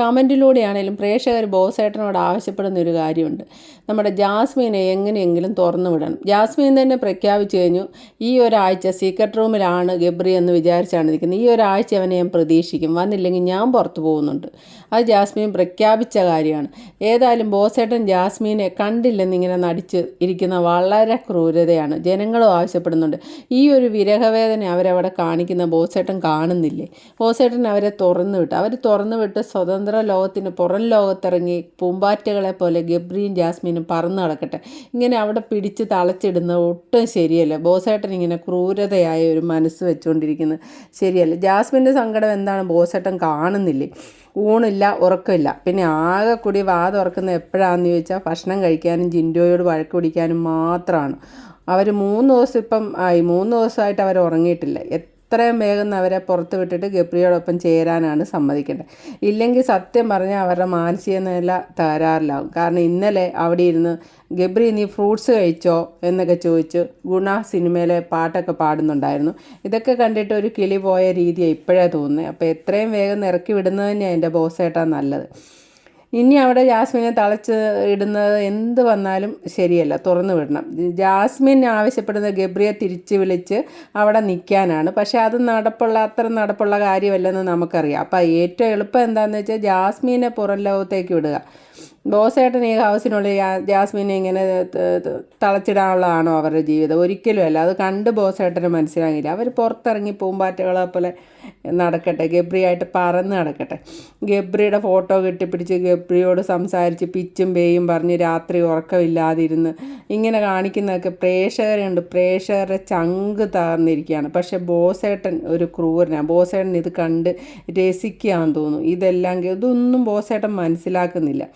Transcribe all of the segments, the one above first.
കമന്റിലൂടെയാണേലും പ്രേക്ഷകർ ബോസേട്ടനോട് ആവശ്യപ്പെടുന്ന ഒരു കാര്യമുണ്ട്. നമ്മുടെ ജാസ്മീനെ എങ്ങനെയെങ്കിലും തുറന്നു വിടണം. ജാസ്മീൻ തന്നെ പ്രഖ്യാപിച്ചു കഴിഞ്ഞു ഈ ഒരാഴ്ച സീക്രട്ട് റൂമിലാണ് ഗബ്രി എന്ന് വിചാരിച്ചാണ് നിൽക്കുന്നത്. ഈ ഒരാഴ്ച അവനെ ഞാൻ പ്രതീക്ഷിക്കും. വന്നില്ലെങ്കിൽ ഞാൻ പുറത്തു പോകുന്നുണ്ട്. അത് ജാസ്മീൻ പ്രഖ്യാപിച്ച കാര്യമാണ്. ഏതായാലും ബോസേട്ടൻ ജാസ്മീനെ കണ്ടില്ലെന്നിങ്ങനെ നടിച്ച് ഇരിക്കുന്ന വളരെ ക്രൂരതയാണ്. ജനങ്ങളും ആവശ്യപ്പെടുന്നുണ്ട്. ഈ ഒരു വിരഹവേദന അവരവിടെ കാണിക്കുന്ന ബോസേട്ടൻ കാണുന്നില്ലേ? ബോസേട്ടൻ അവരെ തുറന്നു വിട്ട്. അവർ തുറന്നു വിട്ട് സ്വതന്ത്ര ലോകത്തിന് പുറം ലോകത്തിറങ്ങി പൂമ്പാറ്റകളെ പോലെ ഗബ്രിയും ജാസ്മിനും പറന്നു നടക്കട്ടെ. ഇങ്ങനെ അവിടെ പിടിച്ച് തളച്ചിടുന്നത് ഒട്ടും ശരിയല്ല. ബോസേട്ടൻ ഇങ്ങനെ ക്രൂരതയായ ഒരു മനസ്സ് വെച്ചുകൊണ്ടിരിക്കുന്നത് ശരിയല്ല. ജാസ്മിന്റെ സങ്കടം എന്താണ് ബോസേട്ടൻ കാണുന്നില്ലേ? ഊണില്ല ഉറക്കമില്ല. പിന്നെ ആകെ കൂടി വാത ഉറക്കുന്ന എപ്പോഴാണെന്ന് ചോദിച്ചാൽ ഭക്ഷണം കഴിക്കാനും ജിൻഡോയോട് വഴക്ക് പിടിക്കാനും മാത്രമാണ് അവർ മൂന്ന് ദിവസം ഇപ്പം ആയി. മൂന്ന് ദിവസമായിട്ട് അവർ ഉറങ്ങിയിട്ടില്ല. എത്രയും വേഗം അവരെ പുറത്ത് വിട്ടിട്ട് ഗബ്രിയോടൊപ്പം ചേരാനാണ് സമ്മതിക്കേണ്ടത്. ഇല്ലെങ്കിൽ സത്യം പറഞ്ഞാൽ അവരുടെ മാനസിക നില തകരാറിലാവും കാരണം ഇന്നലെ അവിടെ ഇരുന്ന് ഗബ്രി നീ ഫ്രൂട്ട്സ് കഴിച്ചോ എന്നൊക്കെ ചോദിച്ചു ഗുണ സിനിമയിലെ പാട്ടൊക്കെ പാടുന്നുണ്ടായിരുന്നു. ഇതൊക്കെ കണ്ടിട്ട് ഒരു കിളി പോയ രീതിയാണ് ഇപ്പോഴേ തോന്നുന്നത് അപ്പോൾ എത്രയും വേഗം ഇറക്കി വിടുന്നത് തന്നെയാണ് എന്റെ ബോസേട്ടാ നല്ലത്. ഇനി അവിടെ ജാസ്മിനെ തളച്ച് ഇടുന്നത് എന്ത് വന്നാലും ശരിയല്ല തുറന്നു വിടണം. ജാസ്മിൻ ആവശ്യപ്പെടുന്ന ഗബ്രിയെ തിരിച്ച് വിളിച്ച് അവിടെ നിൽക്കാനാണ്. പക്ഷേ അത് നടപ്പുള്ള അത്ര നടപ്പുള്ള കാര്യമല്ലെന്ന് നമുക്കറിയാം. അപ്പോൾ ഏറ്റവും എളുപ്പം എന്താണെന്ന് വെച്ചാൽ ജാസ്മിനെ പുറം ലോകത്തേക്ക് വിടുക. ബോസേട്ടൻ ഈ ഹൗസിനുള്ളിൽ ജാസ്മിനെ ഇങ്ങനെ തളച്ചിടാനുള്ളതാണോ അവരുടെ ജീവിതം? ഒരിക്കലും അല്ല. അത് കണ്ട് ബോസേട്ടന് മനസ്സിലാകില്ല. അവർ പുറത്തിറങ്ങി പൂമ്പാറ്റകളെ പോലെ നടക്കട്ടെ. ഗബ്രിയായിട്ട് പറന്ന് നടക്കട്ടെ. ഗബ്രിയുടെ ഫോട്ടോ കെട്ടിപ്പിടിച്ച് ഗബ്രിയോട് സംസാരിച്ച് പിച്ചും പേയും പറഞ്ഞ് രാത്രി ഉറക്കമില്ലാതിരുന്ന് ഇങ്ങനെ കാണിക്കുന്നതൊക്കെ പ്രേക്ഷകരുണ്ട്. പ്രേക്ഷകരുടെ ചങ്ക് തകർന്നിരിക്കുകയാണ്. പക്ഷെ ബോസേട്ടൻ ഒരു ക്രൂരനാണ്. ബോസേട്ടൻ ഇത് കണ്ട് രസിക്കുകയാണെന്ന് തോന്നുന്നു. ഇതെല്ലാം ഇതൊന്നും ബോസേട്ടൻ മനസ്സിലാക്കുന്നില്ല.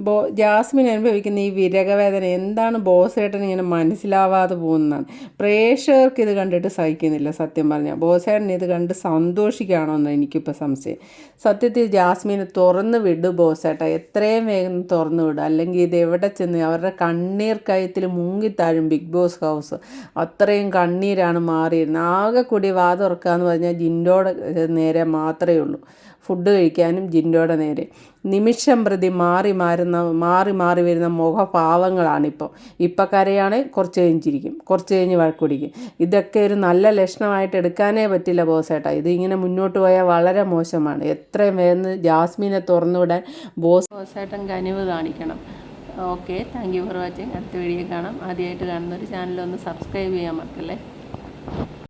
ബോ ജാസ്മിൻ അനുഭവിക്കുന്ന ഈ വിരകവേദന എന്താണ് ബോസേട്ടൻ ഇങ്ങനെ മനസ്സിലാവാതെ പോകുന്നതാണ് പ്രേക്ഷകർക്ക് ഇത് കണ്ടിട്ട് സഹിക്കുന്നില്ല സത്യം പറഞ്ഞാൽ ബോസേട്ടൻ ഇത് കണ്ട് സന്തോഷിക്കുകയാണോ എന്ന് എനിക്കിപ്പോൾ സംശയം. സത്യത്തിൽ ജാസ്മിനെ തുറന്ന് വിട് ബോസേട്ട എത്രയും വേഗം തുറന്നു വിടുക അല്ലെങ്കിൽ ഇത് എവിടെ ചെന്ന് അവരുടെ കണ്ണീർ കയത്തിൽ മുങ്ങിത്താഴും ബിഗ് ബോസ് ഹൗസ്. അത്രയും കണ്ണീരാണ് മാറിയിരുന്നത്. ആകെ കൂടി വാതുറക്കുക എന്ന് പറഞ്ഞാൽ ജിൻഡോടെ നേരെ മാത്രമേ ഉള്ളൂ. ഫുഡ് കഴിക്കാനും ജിൻഡോടെ നേരെ. നിമിഷം പ്രതി മാറി മാറുന്ന മാറി മാറി വരുന്ന മുഖഭാവങ്ങളാണിപ്പോൾ ഇപ്പം. കരയാണ് കുറച്ച് കഴിഞ്ഞിരിക്കും കുറച്ച് കഴിഞ്ഞ് വഴക്കുടിക്കും ഇതൊക്കെ ഒരു നല്ല ലക്ഷണമായിട്ട് എടുക്കാനേ പറ്റില്ല ബോസേട്ടാ ഇത് ഇങ്ങനെ മുന്നോട്ട് പോയാൽ വളരെ മോശമാണ്. എത്രയും വേഗം ജാസ്മിനെ തുറന്നുവിടാൻ ബോസ് ബോസേട്ടൻ കനിവ് കാണിക്കണം. Okay thank you for watching. അടുത്ത വീഡിയോ കാണാം. ആദ്യമായിട്ട് കാണുന്നൊരു ചാനലൊന്ന് സബ്സ്ക്രൈബ് ചെയ്യാൻ മറക്കല്ലേ?